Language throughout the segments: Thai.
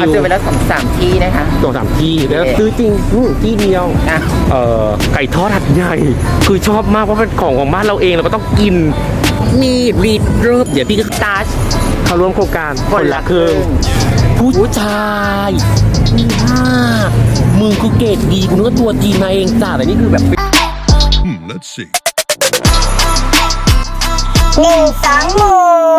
เอาเจอไปแล้วสองสามที่นะคะ สองสามที่แล้วซื้อจริงอืมที่เดียวอะ เอ่อไก่ทอดหัดใหญ่ คือชอบมากเพราะเป็นของของบ้านเราเองเราก็ต้องกินมีรีดเริบเดี๋ยวพี่ก็ตาช เข้าร่วมโครงการคนละครึ่ง ผู้ชายมีห้ามึงคือเกรดดีกูนึกว่าตัวจีนมาเองจ้าแต่นี่คือแบบ Hmm, let's see. หนึ่งสองหมุ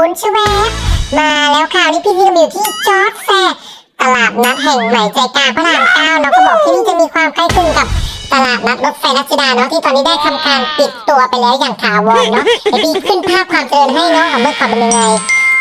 นชเวฟมาแล้วค่ะวันนี้พี่พีกำลังอยู่ที่จอร์ดแฟร์ ตลาดนัดแห่งใหม่ใจกลางพระรามเก้าเนาะก็บอกที่นี่จะมีความใกล้คลึงกับตลาดนัดรถไฟรัชดาเนาะที่ตอนนี้ได้ทำการปิดตัวไปแล้วอย่างถาวรเนาะเดี๋ยวพี่ขึ้นภาพความเจริญให้เนาะของเมื่อก่อนเป็นยังไง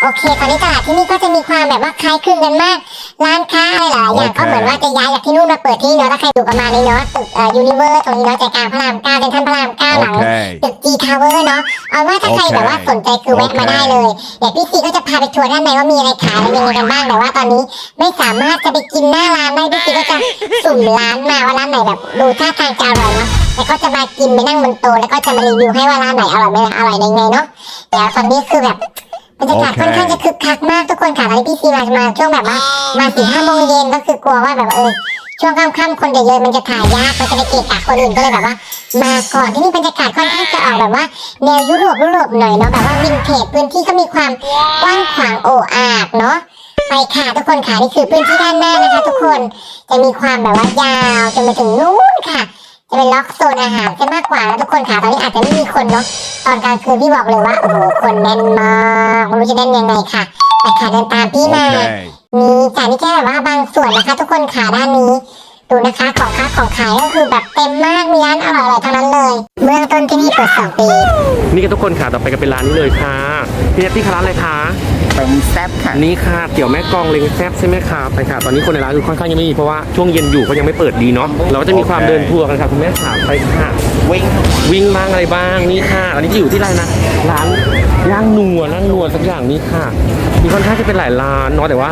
โอเคตอนนี้ตลาดที่นี่ก็จะมีความแบบว่าคล้ายคลึงกันมาก ร้านค้าอะไรหลายอย่างก็เหมือนว่าจะย้ายจากที่นู่นมาเปิดที่นี่เนาะถ้าใครอยู่ประมาณนี้เนาะตึกเอ่อยูนิเวอร์ตรงนี้เนาะใจกลางพระรามเก้าเซ็นทรัลพระรามเก้าหลังโอเคตึกจีทาวเวอร์เนาะเอาว่าถ้าใครโอเคแบบว่าสนใจคือแวะมาได้เลย เดี๋ยวพี่ซีก็จะพาไปทัวร์ด้านในว่ามีอะไรขายอะไรยังไงกันบ้างแต่ว่าตอนนี้ไม่สามารถจะไปกินหน้าร้านได้พี่ซีก็จะสุ่มร้านมาว่าร้านไหนแบบดูท่าทางจะอร่อยเนาะแล้วก็จะมากินไปนั่งบนโต๊ะแล้วก็จะมารีวิวให้ว่าร้านไหนอร่อยไม่อร่อยยังไงเนาะเดี๋ยวตอนนี้คือแบบ บรรยากาศโอเคค่อนข้างจะคึกคักมากทุกคนค่ะตอนนี้พี่ซีมามาช่วงแบบว่ามาสี่ห้าโมงเย็นก็คือกลัวว่าแบบเออช่วงค่ำๆคนเยอะๆมันจะถ่ายยากมันจะไปเกะกะคนอื่นก็เลยแบบว่า มาก่อนที่นี่บรรยากาศค่อนข้างจะออกแบบว่าแนวยุโรปยุโรปหน่อยเนาะแบบว่าวินเทจพื้นที่ก็มีความกว้างขวางโอ้อาดเนาะไปค่ะทุกคนค่ะนี่คือพื้นที่ด้านหน้านะคะ ทุกคนจะมีความแบบว่ายาวจนไปถึงนู้นค่ะ จะเป็นล็อกโซนอาหารซะมากกว่าแล้วทุกคนค่ะตอนนี้อาจจะไม่มีคนเนาะตอนกลางคืนพี่บอกเลยว่าโอ้โหคนแน่นมากไม่รู้จะแน่นยังไงค่ะไปค่ะเดินตามพี่มา Okay. มีจ่ายนี่แค่แบบว่าบางส่วนนะคะ ทุกคนขาด้านนี้ ดูนะคะของค้าของขายก็คือแบบเต็มมากมีร้านอร่อยๆทั้งนั้นเลย เบื้องต้นที่นี่เปิดสองปี นี่ก็ทุกคนค่ะต่อไปก็เป็นร้านนี้เลยค่ะพี่เนตตี้ค่ะร้านอะไรคะต้มแซ่บค่ะนี่ค่ะเตี๋ยวแม่กองเล้งแซ่บใช่ไหมคะไปค่ะ ตอนนี้คนในร้านคือค่อนข้างยังไม่มีเพราะว่าช่วงเย็นอยู่เขายังไม่เปิดดีเนาะเราก็จะมีความโอเคเดินทัวร์กันค่ะคุณแม่ขาไปค่ะ วิ่งวิ่งบ้างอะไรบ้างนี่ค่ะอันนี้จะอยู่ที่ไรนะร้านย่างนัวนั่งนัวสักอย่างนี้ค่ะ มีค่อนข้างจะเป็นหลายร้านเนาะแต่ว่า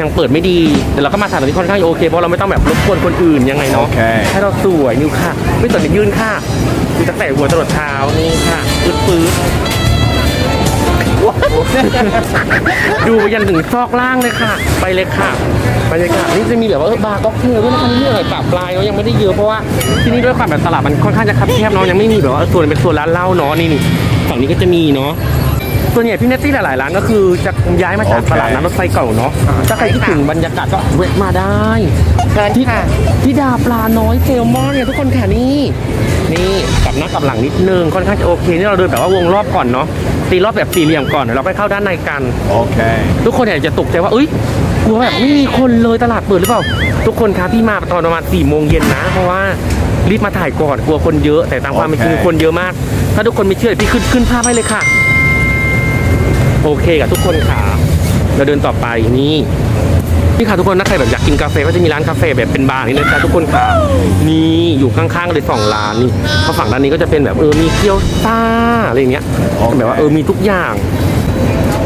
ยังเปิดไม่ดี แต่เราก็มาสถานที่ค่อนข้างโอเค เพราะเราไม่ต้องแบบรบกวนคนอื่นยังไงเนาะโอเคให้เราสวยนิวค่ะ ไม่สนจะยืนค่ะมีตั้งแต่หัวจรดเท้านี่ค่ะปื๊ดปื๊ดดูไปยันถึงซอกล่างเลยค่ะ ไปเลยค่ะบรรยากาศนี่จะมีแบบว่าเออบาร์ก็เทลด้วยนะคะนี่หน่อยปรับปลายเนาะยังไม่ได้เยอะเพราะว่าที่นี่ด้วยความแบบตลาดมันค่อนข้างจะคับแคบเนาะยังไม่มีแบบว่าเออส่วนเป็นส่วนร้านเหล้าเนาะนี่นี่ฝั่งนี้ก็จะมีเนาะ ส่วนใหญ่พี่เนตตี้หลายๆร้านก็คือจะย้ายมาจากโอเค ตลาดน้ำรถไฟเก่าเนาะถ้าใครคิดถึงบรรยากาศก็แวะมาได้เกินค่ะ ที่ดาปลาน้อยเซลมอนเนี่ยทุกคนค่ะนี่นี่กลับหน้ากลับหลังนิดนึงค่อนข้างจะโอเคนี่เราเดินแบบว่าวงรอบก่อนเนาะตีรอบแบบสี่เหลี่ยมก่อนเดี๋ยวเราไปเข้าด้านในกัน Okay. ทุกคนเนี่ยจะตกใจว่าเอ้ยกลัวแบบไม่มีคนเลยตลาดเปิดหรือเปล่า ทุกคนครับพี่มาตอนประมาณสี่โมงเย็นนะ เพราะว่ารีบมาถ่ายก่อนกลัวคนเยอะ แต่ตามความเป็นจริงโอเค คนเยอะมาก ถ้าทุกคนไม่เชื่อพี่ขึ้นขึ้นภาพให้เลยค่ะ โอเคกับทุกคนค่ะ เราเดินต่อไปนี่นี่ค่ะทุกคนถ้าใครแบบอยากกินกาแฟก็จะมีร้านกาแฟแบบเป็นบาร์นี่นะจ๊ะทุกคนค่ะนี่อยู่ข้างๆเลยสองร้านนี่เพราะฝั่งด้านนี้ก็จะเป็นแบบเออมีเกี๊ยวซ่าอะไรอย่างเงี้ยแบบว่าเออมีทุกอย่าง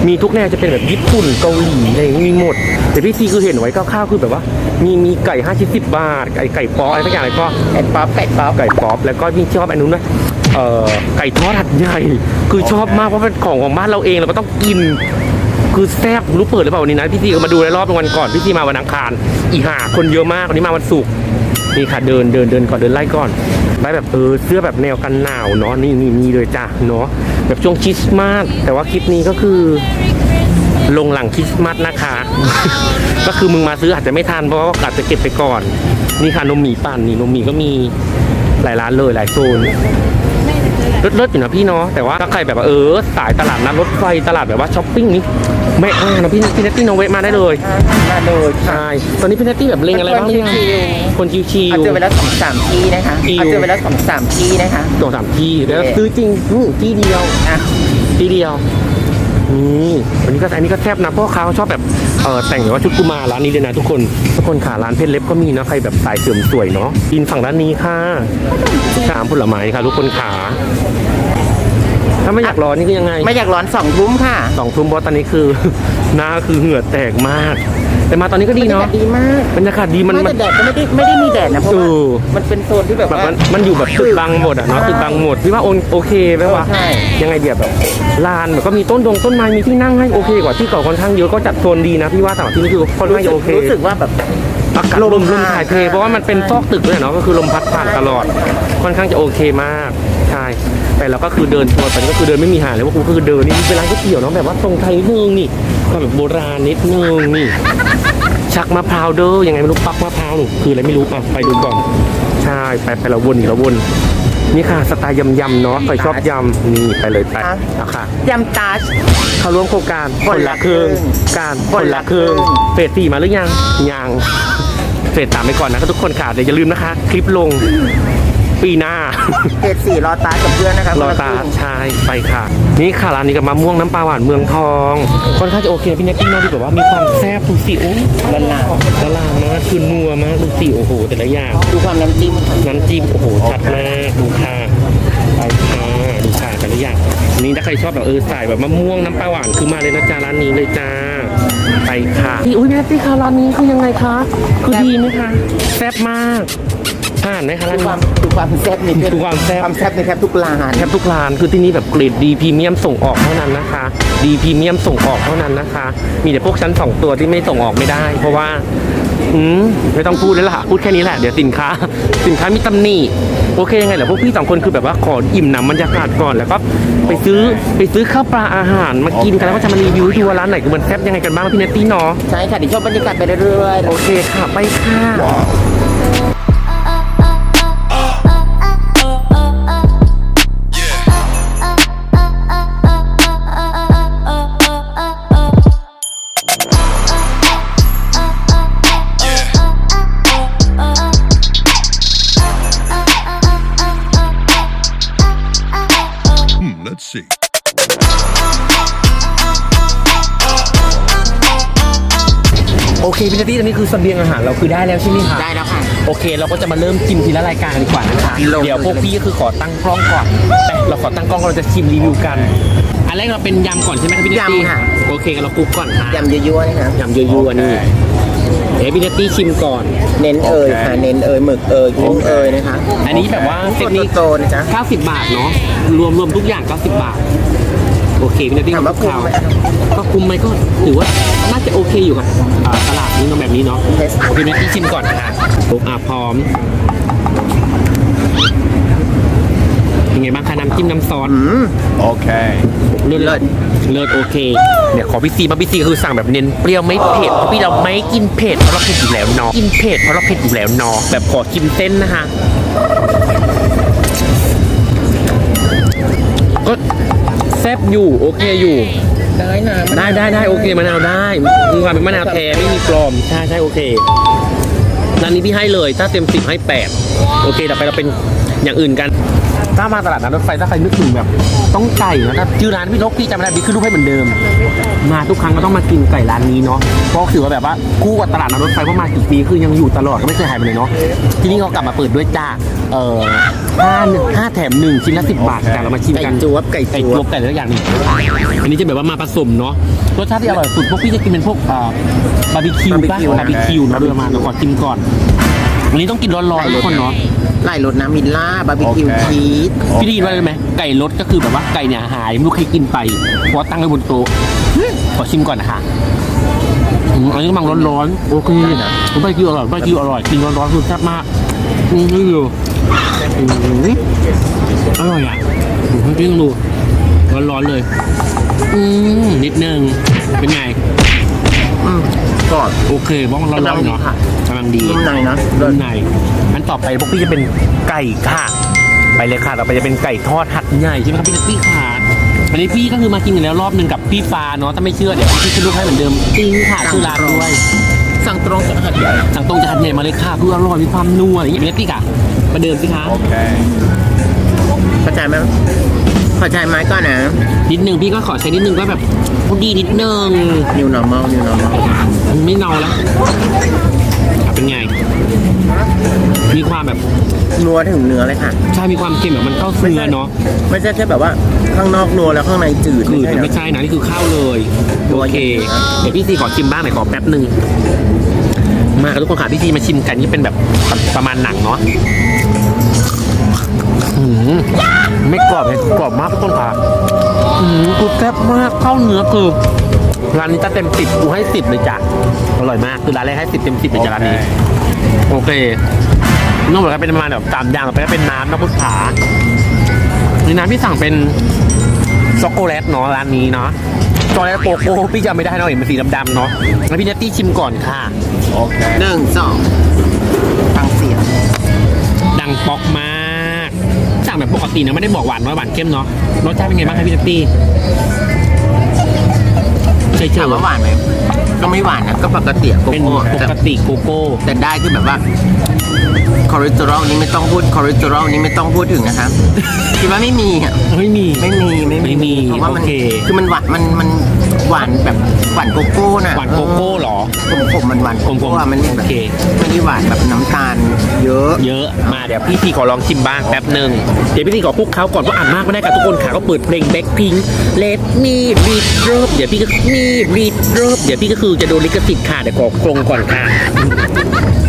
มีทุกแนวจะเป็นแบบญี่ปุ่นเกาหลีอะไรอย่างงี้มีหมด แต่พี่ซีคือเห็นไว้คร่าวๆคือแบบว่า มีมีไก่ห้าชิ้นสิบบาทไก่ไก่ป๊อปอะไรสักอย่างอะไรก็ไก่ป๊อปไก่ป๊อปไก่ป๊อปแล้วก็พี่ชอบอันนู้นด้วย เอ่อไก่ทอดหัดใหญ่ คือชอบมากเพราะเป็นของของบ้านเราเองเราก็ต้องกิน คือแซ่บรู้เปิดหรือเปล่าวันนี้นะพี่ซีก็มาดูในรอบวันก่อนพี่ซีมาวันอังคาร อีห่าคนเยอะมากวันนี้มาวันศุกร์นี่ค่ะเดินเดินเดินก่อนเดินไล่ก่อนไล่แบบเออเสื้อแบบแนวกันหนาวเนาะนี่นี่นี่เลยจ้ะเนาะแบบช่วงคริสต์มาสแต่ว่าคลิปนี้ก็คือลงหลังคริสต์มาสนะคะ ก็คือมึงมาซื้ออาจจะไม่ทันเพราะว่าอาจจะเก็บไปก่อน นี่ค่ะนมหมีปั่นนี่นมหมีก็มีหลายร้านเลยหลายโซน เลิศๆอยู่นะพี่เนาะแต่ว่าถ้าใครแบบว่าเออสายตลาดนัดรถไฟตลาดแบบว่าช้อปปิ้งนี่แม่อ่านะพี่พี่เนตตี้น้องเวทมาได้เลยมาเลยค่ะใช่ตอนนี้พี่เนตตี้แบบเล็งอะไรบ้างหรือยังชิวคนชิวเอาเจอไปแล้วสองสามที่นะคะชิวเอาเจอไปแล้วสองสามที่นะคะๆสองสามที่แล้วโอเคซื้อจริงอืมที่เดียวอะที่เดียวนี่วันนี้ก็อันนี้ก็แซ่บนะเพราะว่าเขาชอบแบบเออแต่งแบบว่าชุดกุมารร้านนี้เลยนะทุกคนทุกคนค่ะร้านเพชรเล็บก็มีนะใครแบบสายเสริมสวยเนาะกินฝั่งด้านนี้ค่ะสามผลไม้ค่ะทุกคนขาถ้า ไม่อยากร้อนนี่ก็ยังไงไม่อยากร้อนสองทุ่มค่ะสองทุ่มเพราะตอนนี้คือ หน้าคือเหงื่อแตกมาก แต่มาตอนนี้ก็ดีเนาะบรรยากาศดีมากบรรยากาศดีมันไม่มันแต่แดดก็ไม่ได้ไม่ได้มีแดดนะเพราะว่าเออมันเป็นโซนที่แบบแบบว่ามันมันอยู่แบบตึกบังหมดอะเนาะตึกบังหมดพี่ว่าโอนโอเคไหมวะใช่ยังไงเดียแบบลานแบบก็มีต้นดงต้นไม้มีที่นั่งให้โอเค กว่าที่เก่าค่อนข้างเยอะก็จัดโซนดีนะพี่ว่าแต่ว่าที่นี่คือค่อนข้างจะโอเครู้สึกว่าแบบอากาศลมลมถ่ายเทเพราะว่ามันเป็นซอกตึกด้วยเนาะก็คือลมพัดผ่านตลอด ค่อนข้างจะโอเคมากใช่ แต่เราก็คือเดินทัวร์ไปก็คือเดินไม่มีหาเลยว่ากูคือเดินนี่เป็นร้านก๋วยเตี๋ยวเนาะแบบว่าทรงไทยนิดนึงนี่ความแบบโบราณนิดนึงนี่ ชักมะพร้าวเด้อยังไงไม่รู้ปักมะพร้าวหนูคืออะไรไม่รู้อะไปดูก่อนใช่ไปไปเราวนอีกเราวนนี่ค่ะสไตล์ยำยำๆเนาะใครชอบยำนี่ไปเลยไปเอาค่ะยำตาชเข้าร่วมโครงการคนละครึ่งการคนละครึ่งเฟสสี่มาหรือยังยังเฟสสามไปก่อนนะครับทุกคนค่ะเดี๋ยวอย่าลืมนะคะ คลิปลง ปีหน้าเกรดสี่รอตากับเพื่อนนะครับรอตาใช่ไปค่ะ นี่ค่ะร้านนี้กับมะม่วงน้ำปลาหวานเมืองทองค่อนข้างจะโอเคพี่เน็กพี่น้องที่แบบว่ามีความแซ่บดูสิโอ้ยละลาละลานมากคือนัวมากดูสิโอ้โห แต่ละอย่างดูความน้ำจิ้มน้ำจิ้มโอ้โหชัดมากดูค่ะไปค่ะดูค่ะแต่ละอย่างอันนี้ถ้าใครชอบแบบเออใส่แบบมะม่วงน้ำปลาหวานคือมาเลยนะจ๊ะร้านนี้เลยจ้าไปค่ะพี่อุ้ยแม่พี่คะร้านนี้คือยังไงคะคือดีไหมคะแซ่บมาก ผ่านไหมคะร้านดูนี้ความดูความแซ่บในดูความแซ่บ ความแซ่บในแทบทุกร้าน แทบทุกร้านคือที่นี่แบบเกรดดีพรีเมียมส่งออกเท่านั้นนะคะ ดีพรีเมียมส่งออกเท่านั้นนะคะ มีแต่พวกชั้นสองตัวที่ไม่ส่งออกไม่ได้ เพราะว่า อืมไม่ต้องพูดแล้วล่ะ พูดแค่นี้แหละ เดี๋ยวสินค้า สินค้ามีตำหนิ โอเคยังไงเหรอพวกพี่สองคนคือแบบว่าขออิ่มหนำบรรยากาศก่อนแล้วก็ไปซื้อไปซื้อข้าวปลาอาหารมากินกันแล้วก็จะมารีวิวให้ดูว่าร้านไหนคือมันแซ่บยังไงกันบ้างพี่เนตตี้เนาะ ใช่ค่ะเดี๋ยวชอบบรรยากาศไปเรื่อยโอเคค่ะ ไปค่ะ โอเคพี่เนตตี้ตอนนี้คือเสบียงอาหารเราคือได้แล้วใช่ไหมคะๆได้แล้วค่ะ โอเค เราก็จะมาเริ่มชิมทีละรายการกันดีกว่านะคะลง เดี๋ยวพวกพี่ก็คือขอตั้งกล้องก่อนแต่เราขอตั้งกล้องก่อนเราจะชิมรีวิวกัน อันแรกเราเป็นยำก่อนใช่ไหมครับพี่เนตตี้ยำค่ะ โอเคงั้นเราคลุกก่อนค่ะยำยั่วๆนะครับยำยั่วๆนี่เดี๋ยวพี่เนตตี้ชิมก่อน เน้นเอ่ยค่ะ เน้นเอ่ยหมึกเอ่ยกุ้งเอ่ยนะคะอันนี้แบบว่าเซตนี้ โตๆนะจ๊ะ90 บาทเนาะรวมรวมทุกอย่าง 90 บาท โอเคพี่เนตตี้ถามว่าคุ้มไหม ก็คุ้มไหมก็ถือว่าน่าจะโอเคอยู่กับอ่าตลาดนี้เนาะแบบนี้เนาะ Yes โอเคพี่เนตตี้ชิมก่อนค่ะอะพร้อมเป็นไงบ้างคะน้ำจิ้มน้ำซอส Okay. เลิศเลิศเลิศโอเค เดี๋ยวขอพี่ซีมาพี่ซีคือสั่งแบบเน้นเปรี้ยวไม่เผ็ดเพราะพี่เราไม่กินเผ็ดเพราะเราเผ็ดอยู่แล้วเนาะกินเผ็ดเพราะเราเผ็ดอยู่แล้วเนาะแบบขอชิมเส้นนะคะก็แซ่บอยู่โอเคอยู่ ได้นะได้ได้ได้โอเคมะนาวได้มีความเป็นมะนาวแท้ไม่มีปลอมใช่ใช่โอเคร้านนี้พี่ให้เลยถ้าเต็มสิบให้แปดโอเคต่อไปเราเป็นอย่างอื่นกัน ถ้ามาตลาดนัดรถไฟถ้าใครนึกถึงแบบ ต้องไก่นะถ้าชื่อร้านพี่นกพี่จำไม่ได้พี่ขึ้นรูปให้เหมือนเดิม มาทุกครั้งก็ต้องมากินไก่ร้านนี้เนาะเพราะถือว่าแบบว่าคู่กับตลาดนัดรถไฟเพราะมากี่ปีคือยังอยู่ตลอดก็ไม่เคยหายไปเลยเนาะที่นี่เขากลับมาเปิดด้วยจ้าเอ่อห้าหนึ่งห้าแถมหนึ่งชิ้นละสิบบาทแต่เรามาชิมไก่กันจวบไก่ไก่จจววบบไก่หลายอย่างนี่อันนี้จะแบบว่ามาผสมเนาะรสชาติที่อร่อยสุดพวกพี่จะกินเป็นพวกอ่าบาร์บีคิวป่ะบาร์บีคิวเนาะโดยประมาณเราขอชิมก่อนอันนี้ต้องกินร้อนๆทุกคนเนาะ ไล่รสน้ำมิลล่าบาร์บีคิวโอเค ชีสพี่ได้ยินว่าอะไรไหมไก่รสก็คือแบบว่าไก่เนี่ยหายไม่รู้ใครกินไปเพราะว่าตั้งไว้บนโต๊ะขอชิมก่อนนะคะอืมอันนี้กำลังร้อนๆโอเคนะบาร์บีคิวอร่อยบาร์บีคิวอร่อยกินร้อนๆคือแซ่บมากอืมนี่ดูอืมอร่อยอะอืมพี่ต้องดูร้อนๆเลยอืมนิดนึงเป็นไง อืมกรอบโอเคบ้องร้อนๆเนาะกำลังดีค่ะกำลังดีนุ่มในนะนุ่มในอัน ต่อไปพวกพี่จะเป็นไก่ค่ะ ไปเลยค่ะ ต่อไปจะเป็นไก่ทอดหัดใหญ่ใช่ไหมครับพี่นัตตี้ค่ะอันนี้พี่ก็คือมากินกันแล้วรอบหนึ่งกับพี่ฟ้าเนาะถ้าไม่เชื่อเดี๋ยวพี่ขึ้นรูปให้เหมือนเดิมจริงค่ะชื่อร้านด้วยสั่งตรงจากหัดใหญ่สั่งตรงจากหัดใหญ่มาเลยค่ะคืออร่อยมีความนัวอย่างเงี้ยพี่นัตตี้ค่ะมาเดิมสิคะ Okay. เข้าใจไหมเข้าใจไหมก่อนนะ นิดนึงพี่ก็ขอใช้นิดนึงก็แบบพอดีนิดนึง new normal new normal ไม่เนาแล้ว เป็นไง มีความแบบนัวถึงเนื้อเลยค่ะใช่มีความเค็มแบบมันเข้าเนื้อเนาะไม่ใช่แค่แบบว่าข้างนอกนัวแล้วข้างในจืดคือไม่ใช่มันนะไม่ใช่นะนี่คือข้าวเลยโอเคเดี๋ยวพี่ซีขอชิมบ้างหน่อยขอแป๊บหนึ่งมาครับทุกคนค่ะพี่ซีมาชิมกันนี่เป็นแบบประมาณหนังเนาะอืมไม่กรอบเลยกรอบมากทุกคนค่ะอืมกูแซ่บมากเข้าเนื้อคือ ร้านนี้จะเต็มสิบกูให้สิบเลยจ้ะอร่อยมากคือร้านแรกให้สิบเต็มสิบเลยจ้ะร้านนี้ โอเคนอกจากเป็นประมาณแบบสามอย่างต่อไปก็เป็นน้ำน้ำพุทธาในน้ำที่สั่งเป็นช็อกโกแลตเนาะร้านนี้เนาะช็อกโกแลตโกโก้พี่จำไม่ได้เนาะเห็นมันสีดำๆเนาะแล้วพี่เนตตี้ชิมก่อนค่ะ Okay. หนึ่งสองฟังเสียงดังป๊อกมากสั่งแบบปกตินะไม่ได้บอกหวานน้อยหวานเข้มเนาะรสชาติเป็นไงบ้างครับพี่เนตตี้ เฉยถามว่าหวานไหมก็ไม่หวานนะก็ปกติอะโกๆเป็นโก้ปแต่กติโกโก้ แต่ได้คือแบบว่าคอเลสเตอรอลนี้ไม่ต้องพูดคอเลสเตอรอลนี้ไม่ต้องพูดถึงนะครับคิดว่าไม่มีอะไม่มีไม่มีไม่มีเพราะว่ามันโอเค คือมันหวานมันมันหวานแบบ หวานโกโก้น่ะหวานโกโก้เหรอผมผมมันหวานโกผมผมโก้อะมันไม่แบบโอเค ไม่ได้หวานแบบน้ำตาล เยอะ เยอะมาเดี๋ยวพี่ซีขอลองชิมบ้างแป๊บหนึ่งเดี๋ยวพี่ซีขอคลุกเขาก่อนเพราะอ่านมากไม่ได้กับทุกคนค่ะก็เปิดเพลงแบ็คพิงเลดมีบีดเริบเดี๋ยวพี่ก็มีบีดเริบเดี๋ยวพี่ก็คือจะโดนลิขสิทธิ์ค่ะเดี๋ยวขอกรงก่อนค่ะ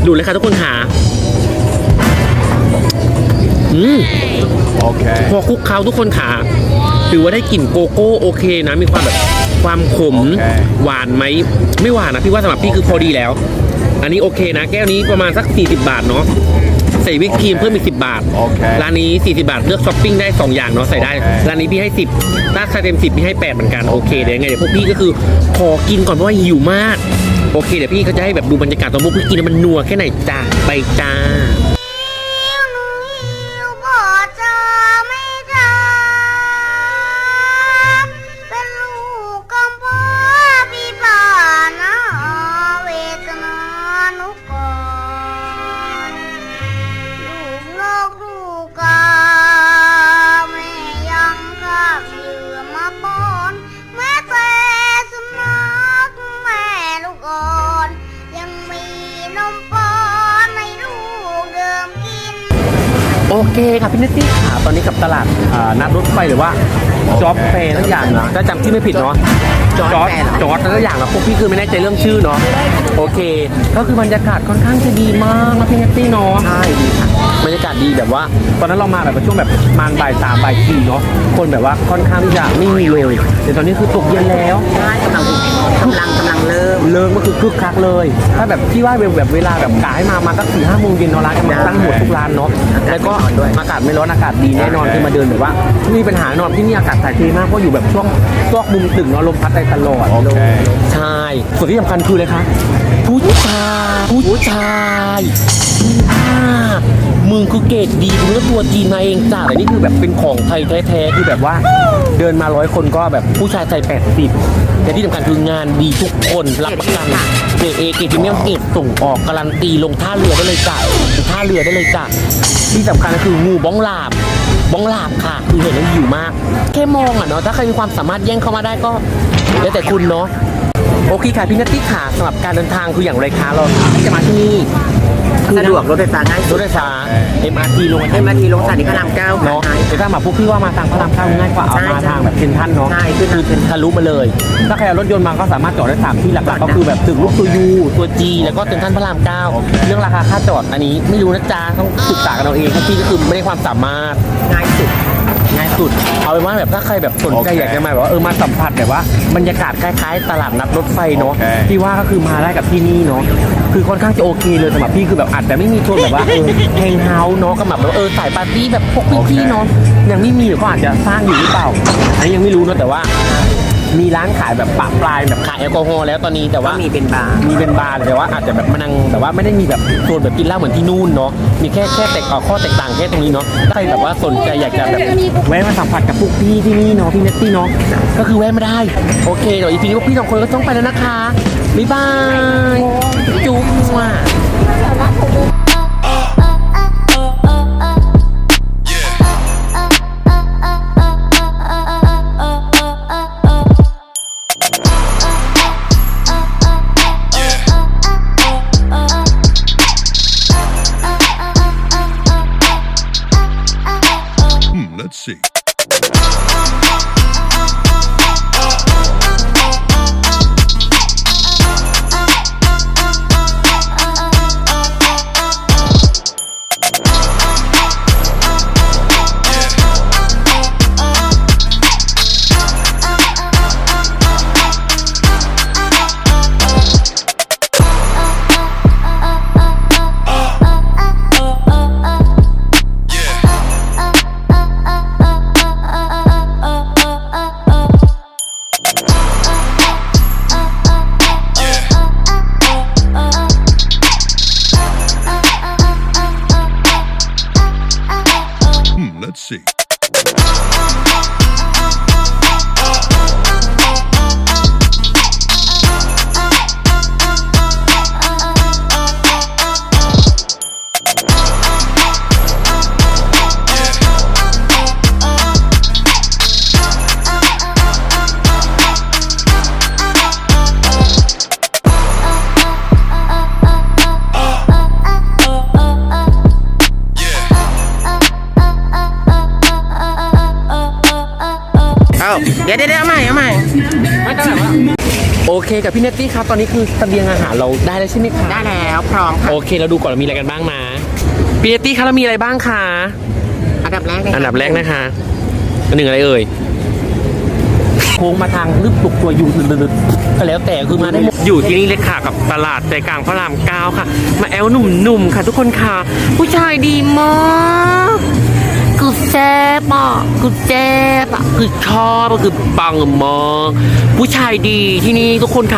ดูเลยค่ะทุกคนค่ะอืม Okay. พอคลุกเคล้าทุกคนขาถือว่าได้กลิ่นโกโก้โอเคนะมีความแบบ ความขมโอเคหวานไหมไม่หวานนะพี่ว่าสำหรับพี่คือพอดีแล้ว อันนี้โอเคนะ แก้วนี้ประมาณสัก 40 บาทเนาะใส่วิปครีมเพิ่มอีก10 บาทโอเคร้านนี้ 40 บาทเลือกช้อปปิ้งได้ 2 อย่างเนาะใส่ได้โอเคร้านนี้พี่ให้ 10 ถ้าใครเต็ม 10 พี่ให้ 8 เหมือนกัน โอเคเดี๋ยวยังไงเดี๋ยวพวกพี่ก็คือขอกินก่อนเพราะว่าหิวมาก โอเคเดี๋ยวพี่ก็จะให้แบบดูบรรยากาศตอนพวกพี่กินว่ามันนัวแค่ไหนจ้าไปจ้า เคครับพี่เนตตี้ขาตอนนี้กับตลาดอ่านัดรถไฟหรือว่าจ็อบเฟย์ทั้งอย่างนะถ้าจำชื่อไม่ผิดเนาะจอร์จจอร์ดแฟร์เหรอ จอร์ดทั้งอย่างนะพวกพี่คือไม่แน่ใจเรื่องชื่อเนาะโอเค ก็คือบรรยากาศค่อนข้างจะดีมากนะพี่เนตตี้เนาะ ใช่ดีค่ะบ รรยากาศดีแบบว่า ตอนนั้นเรามาแบบช่วงแบบประมาณบ่ายสามบ่ายสี่เนาะคนแบบว่าค่อนข้างที่จะไม่มีเลยแต่ตอนนี้คือตกเย็นแล้ว ใช่กำลังกำลังกำลังเริ่มเลิกก็คือคึกคักเลย ถ้าแบบพี่ว่าแบบเวลาแบบกะให้มามาก็สี่ห้าโมงเย็นเนาะร้านกำลังตั้งหมดทุกร้านเนาะแล้วก็อากาศไม่ร้อนอากาศดีแน่นอนคือมาเดินแบบว่าไม่มีปัญหาแน่นอนที่นี่อากาศถ่ายเทมากเพราะอยู่แบบช่วงซอกมุมตึกเนาะลมพัดได้ตลอด Okay. ใช่ส่วนที่สำคัญคือเลยคะ ผู้ชายผู้ชายอ่ามึงคือเกรดดีมึงก็ตัวจีนมาเองจ้าแต่นี่คือแบบเป็นของไทยแท้ๆคือแบบว่า เดินมาร้อยคนก็แบบผู้ชายใส่แปดสิบแต่ที่สำคัญคืองานดีทุกคนรับประกันเกรดเอเกรดพรีเมียมเกรดส่งออกการันตีลงท่าเรือได้เลยจ้ะท่าเรือได้เลยจ้ะที่สำคัญก็คืองูบ้องหลาบบ้องหลาบค่ะคือเห็นแล้วหิวมาก แค่มองอะเนาะถ้าใครมีความสามารถแย่งเข้ามาได้ก็ แล้วแต่คุณเนาะ โอเคค่ะพี่นัตตี้ค่ะสำหรับการเดินทางคืออย่างไรคะเราที่จะมาที่นี่สะดวกรถไฟฟ้าง่ายรสุถดไฟฟ้า MRT ลงเอ็มอาร์ทีลงสถานีพระรามเก้าค่ะ เนาะแต่ถ้ามาพวกพี่ว่ามาทางพระรามเก้าง่ายกว่าเอาใช่มาทางแบบเซ็นทรัลเนาะใช่ขึ้นทางคือทะลุมาเลย ถ้าใครเอารถยนต์มาก็สามารถจอดได้สามที่หลักๆก็คือแบบตึกลูกตัวยูตัวจีแล้วก็เซ็นทรัลพระรามเก้าเรื่องราคาค่าจอดอันนี้ไม่รู้นะจ๊ะต้องศึกษากันเอาเองพวกพี่ก็คือไม่ได้ความสามารถ ง่ายสุดง่าย สุดเอาเป็นว่าแบบถ้าใครแบบสนใจโอเคอยากจะมาแบบว่าเออมาสัมผัสแบบว่าบรรยากาศคล้ายๆ ตลาดนัดรถไฟเนาะโอเคพี่ว่าก็คือมาได้กับที่นี่เนาะ คือค่อนข้างจะโอเคเลยสำหรับพี่คือแบบอาจจะไม่มีโซนแบบว่าเออแฮงเฮาส์เนาะกับแบบว่าเออสายปาร์ตี้แบบพวกพี่ๆเนาะยังไม่มีหรือก็อาจจะสร้างอยู่หรือเปล่าอันนี้ยังไม่รู้เนาะแต่ว่า มีร้านขายแบบปะปลายแบบขายแอลกอฮอล์แล้วตอนนี้แต่ก็ว่ามีเป็นบาร์ มีเป็นบาร์แต่ว่าอาจจะแบบมานั่งแบบว่าไม่ได้มีแบบโซนแบบกินเหล้าเหมือนที่นู่นเนาะมีแค่แค่แตกเอ่อข้อแตกต่างแค่ตรงนี้เนาะถ้าใครแบบว่าสนใจอยากจะแบบแวะมาสัมผัสกับพวกพี่ที่นี่เนาะพี่เนตตี้เนาะก็คือแวะมาได้โอเคเดี๋ยวอีพีนี้พวกพี่สองคนก็ต้องไปแล้วนะคะบ๊ายบายจุ๊บว่ะ see. เคกับพี่เนตตี้ครับ ตอนนี้คือเสบียงอาหารเราได้แล้วใช่ไหมคะได้แล้วพร้อมค่ะโอเคเราดูก่อนเรามีอะไรกันบ้างนะพี่เนตตี้คะเรามีอะไรบ้างคะอันดับแรกเลยอันดับแรกนะคะอันหนึ่งอะไรเอ่ยโค้งมาทางลึกปลุกตัวอยู่ลึกๆก็แล้วแต่คือมาได้หมดอยู่ที่นี่เลยค่ะกับตลาดใจกลางพระรามเก้าค่ะ มาแอลหนุ่มๆค่ะ ทุกคนค่ะ ผู้ชายดีมาก คือแซ่บอะคือแซ่บอะคือชอบอะคือปังมากผู้ชายดีที่นี่ทุกคนค่ะ